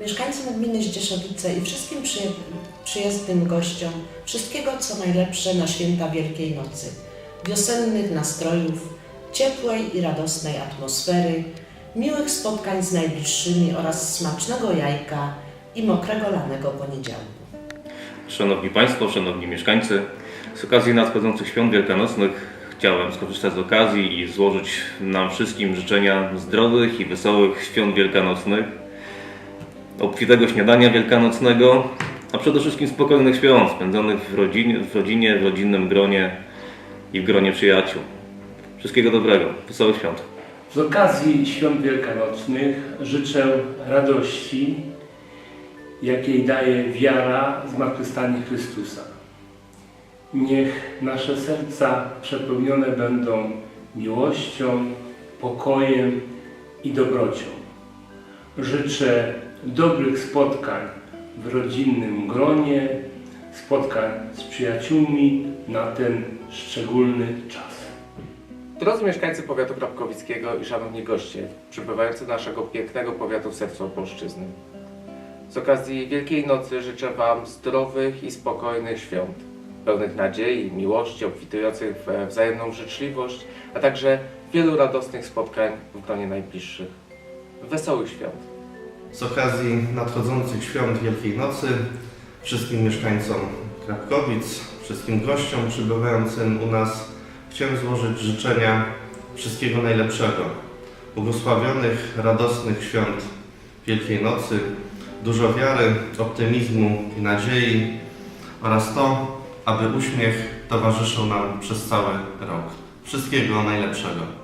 Mieszkańcom gminy Zdzieszowice i wszystkim przyjezdnym gościom wszystkiego co najlepsze na święta Wielkiej Nocy, wiosennych nastrojów, ciepłej i radosnej atmosfery, miłych spotkań z najbliższymi oraz smacznego jajka i mokrego lanego poniedziałku. Szanowni Państwo, Szanowni Mieszkańcy, z okazji nadchodzących świąt wielkanocnych chciałem skorzystać z okazji i złożyć nam wszystkim życzenia zdrowych i wesołych świąt wielkanocnych, obfitego śniadania wielkanocnego, a przede wszystkim spokojnych świąt spędzonych w rodzinie, w rodzinie, w rodzinnym gronie i w gronie przyjaciół. Wszystkiego dobrego, wesołych świąt. Z okazji świąt wielkanocnych życzę radości, jakiej daje wiara w zmartwychwstanie Chrystusa. Niech nasze serca przepełnione będą miłością, pokojem i dobrocią. Życzę dobrych spotkań w rodzinnym gronie, spotkań z przyjaciółmi na ten szczególny czas. Drodzy mieszkańcy powiatu krapkowickiego i szanowni goście przybywający do naszego pięknego powiatu w sercu Opolszczyzny. Z okazji Wielkiej Nocy życzę Wam zdrowych i spokojnych świąt, pełnych nadziei, miłości, obfitujących we wzajemną życzliwość, a także wielu radosnych spotkań w gronie najbliższych. Wesołych świąt! Z okazji nadchodzących świąt Wielkiej Nocy wszystkim mieszkańcom Krapkowic, wszystkim gościom przybywającym u nas chciałem złożyć życzenia wszystkiego najlepszego. Błogosławionych, radosnych świąt Wielkiej Nocy, dużo wiary, optymizmu i nadziei oraz to, aby uśmiech towarzyszył nam przez cały rok. Wszystkiego najlepszego.